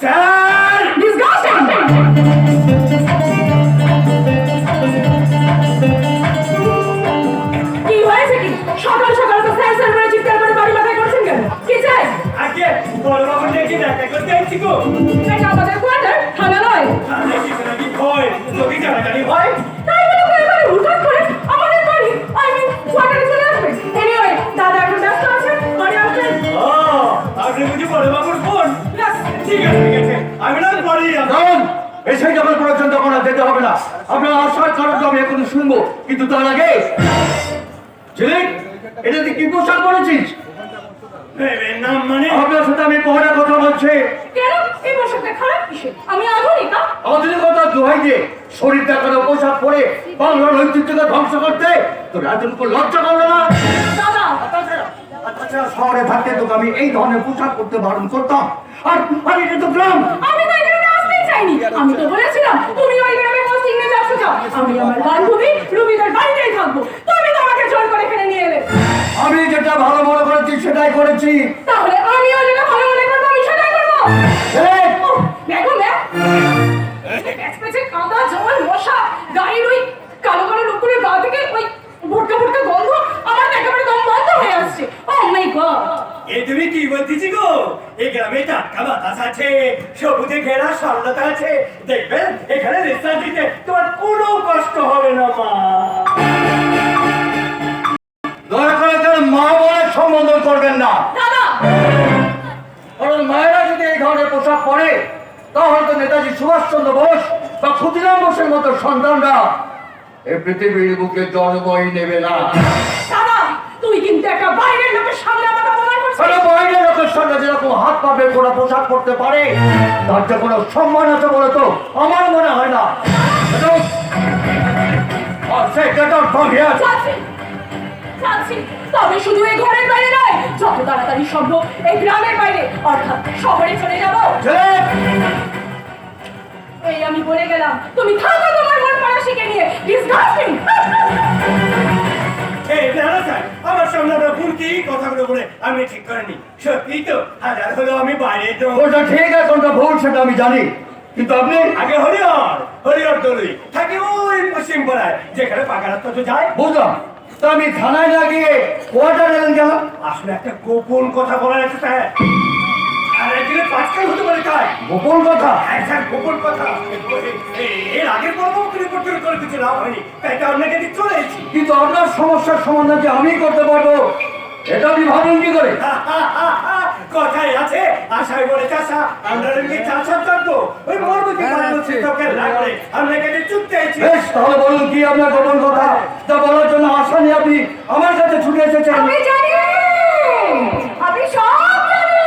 Sir কি যেতে হবে না। আপনার আশার কারণ তো আমি এখন শুনব কিন্তু তার আগে ছেলে এটা তুই কি পোশাক করেছিস নাম মানে? আপনার সাথে আমি পহরা কথা বলছি। কেন? এই পোশাকটা খারাপ কিসে আমি আধুনিকা আধুনিকতা দোহাই দিয়ে শরীর দেখানো পোশাক পরে বাংলার ঐতিহ্যকে ধ্বংস করতে? উপর লজ্জা করল না? দাদা শহরে থাকতে তোকে আমি এই ধরনের পোশাক করতে বারণ করতাম। আর আর এটা তো গ্রাম। আমি চাইনি আমি তো বলেছিলাম তুমি ওই গ্রামে পোস্টিং নিয়ে যাচ্ছ যাও আমি আমার বান্ধবী রুবিদের বাড়িতেই থাকব। তুমি তো আমাকে জোর করে এখানে নিয়ে এলে। আমি যেটা ভালো মনে করেছি সেটাই করেছি। তাহলে আমিও যেটা ভালো মনে করব আমি সেটাই করব। দেখো ম্যাম এক্সপ্রেসে কাদা জল মশা গাড়ির ওই কালো কালো লোকগুলোর গা থেকে ওই ভুটকা ভুটকা গন্ধ আমার একেবারে দম বন্ধ হয়ে আসছে। ও মাই গড এ তুমি কি বলতেছি গো? এই গ্রামে টাটকা বাতাস আছে সবুজে ঘেরা সরলতা আছে। দেখবেন এখানে রেস্টুরেন্ট দিতে তোমার কোনো কষ্ট হবে না মা। দয়া করে তার মা বলে সম্বোধন করবেন না। কারণ মায়েরা যদি এই ধরনের পোশাক পরে তাহলে তো নেতাজি সুভাষচন্দ্র বোস বা ক্ষুদিরাম বোসের মতো সন্তানরা এই পৃথিবীর বুকে জন্মই নেবে না। দাদা তুই কিন্তু একটা বাইরের লোকের সামনে আমাকে অপমান কারণ বাইরের লোকের সঙ্গে যেরকম হাত পাবে কোনো পোশাক পরতে পারে তার যে কোনো সম্মান আছে বলে তো? আমার মনে হয় না। তবে শুধু এই ঘরের বাইরে নয় যত তাড়াতাড়ি সম্ভব এই গ্রামের বাইরে অর্থাৎ শহরে চলে যাব। এই আমি বলে গেলাম তুমি থাকো তোমার মন পড়াশিকে নিয়ে। ডিসগাস্টিং এই না না স্যার আমার সামনে আপনার ভুল কি কথাগুলো বলে আমি ঠিক করিনি। সত্যি তো? হাজার হলেও আমি বাইরে তো। ওটা ঠিক আছে কোনটা ভুল সেটা আমি জানি। কিন্তু আপনি? আগে হরিহর হরিহর দলুই। থাকে ওই পশ্চিম পাড়ায় যেখানে পাকা রাস্তা তো যায়। বুঝলাম। তা আমি থানায় না গিয়ে কোয়ার্টার এলেন কেন আসলে একটা গোপন কথা বলার আছে স্যার। আর একদিনে পাঁচকাল হতে পারে তাই। গোপন কথা? হ্যাঁ স্যার গোপন কথা। এর আগের পর্ব রিপোর্ট করে কিছু লাভ হয়নি। তাই তো আপনাকে চলে এসেছি। কিন্তু আপনার সমস্যার সমাধান যে আমি করতে পারব? এটা আপনি ভাবেন কি করে কথাই আছে আশায় বলে চাষা আমরা কি চাষা থাকব ওই মর্মকে তোকে লাগলে আপনাকে দিয়ে চুপতে আছি বেশ তাহলে বলুন কি আপনার গোপন কথা তা বলার জন্য আশা নিয়ে আপনি আমার কাছে ছুটে এসেছেন আমি জানি আমি সব জানি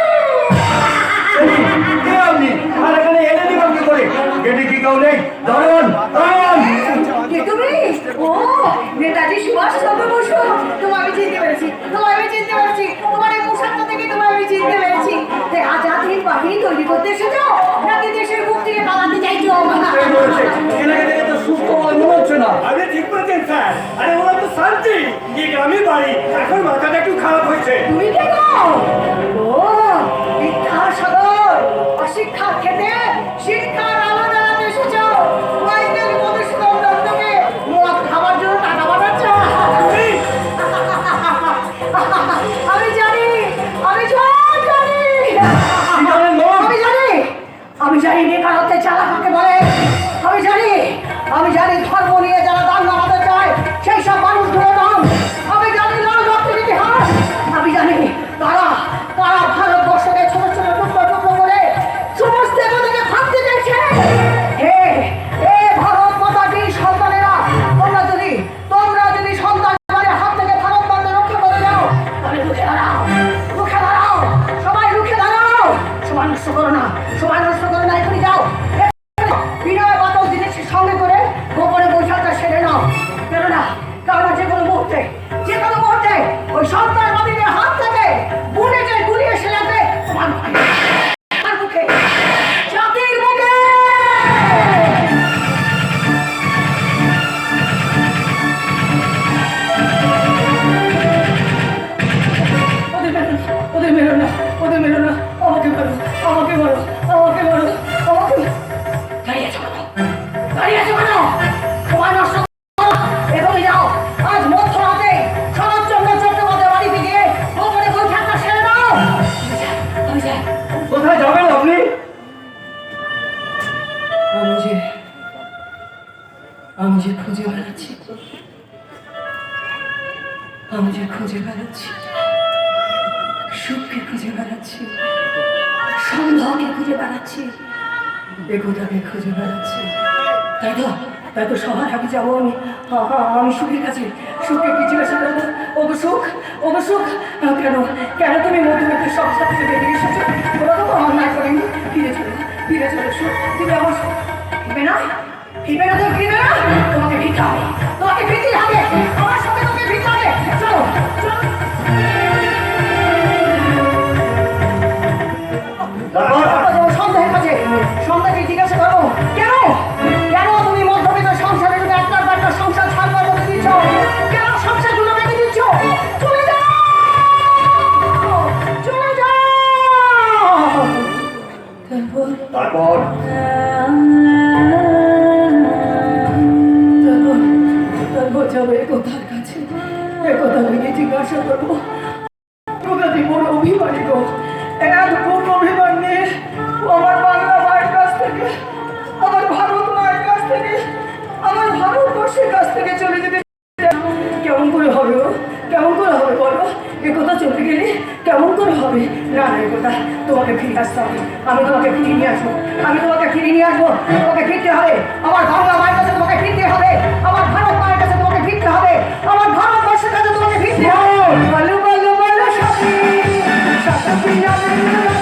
কে আপনি আর এখানে এনে দিবেন কি করে গেটে কি কেউ নেই দারুণ দারুণ কে তুমি ও নেতাজি সুভাষ চন্দ্র বসু তোমায় আমি পেরেছি চিনতে পেরেছি তোমার এই পোশাকটা থেকে তোমায় আমি চিনতে পেরেছি। আর আজাদ হিন্দ বাহিনী তৈরি করতে এসেছ? নাকি দেশের মুখ থেকে পালাতে চাইছো? মনে আপনি ঠিক বলেছেন স্যার। আরে ওরা তো শান্তি। এই গ্রামে বাড়ি এখন মাথাটা একটু খারাপ হয়েছে। তুমি কে আমি যে আমি যে খুঁজে বেড়াচ্ছি। আমি যে খুঁজে বেড়াচ্ছি। সুখকে খুঁজে বেড়াচ্ছি। সন্দেহকে খুঁজে বেড়াচ্ছি। একতাকে খুঁজে বেড়াচ্ছি। তাই তো? তাই তো সবার আগে যাব আমি। আমি সুখের কাছে। সুখকে কি জিজ্ঞাসা করব ওগো সুখ ওগো সুখ। আ, কেন কেন তুমি মধ্যবিত্তের সংসার থেকে বেরিয়ে এসেছ? ওরা তো ফিরে চলে ফিরে চলো আমার সুখ ফিরবে না? ফিরবে না তো ফিরবে না? তোমাকে ফিরতে তোমাকে ফিরে আসতে হবে। আমি তোমাকে ফিরিয়ে নিয়ে আসব। আমি তোমাকে ফিরিয়ে নিয়ে আসব। তোমাকে ফিরতে হবে। আমার বাংলা মায়ের কাছে তোমাকে ফিরতে হবে। আমার ভারত মায়ের কাছে তোমাকে ফিরতে হবে। আমার ভারতবর্ষের কাছে তোমাকে ফিরতে হবে। সখী প্রিয়া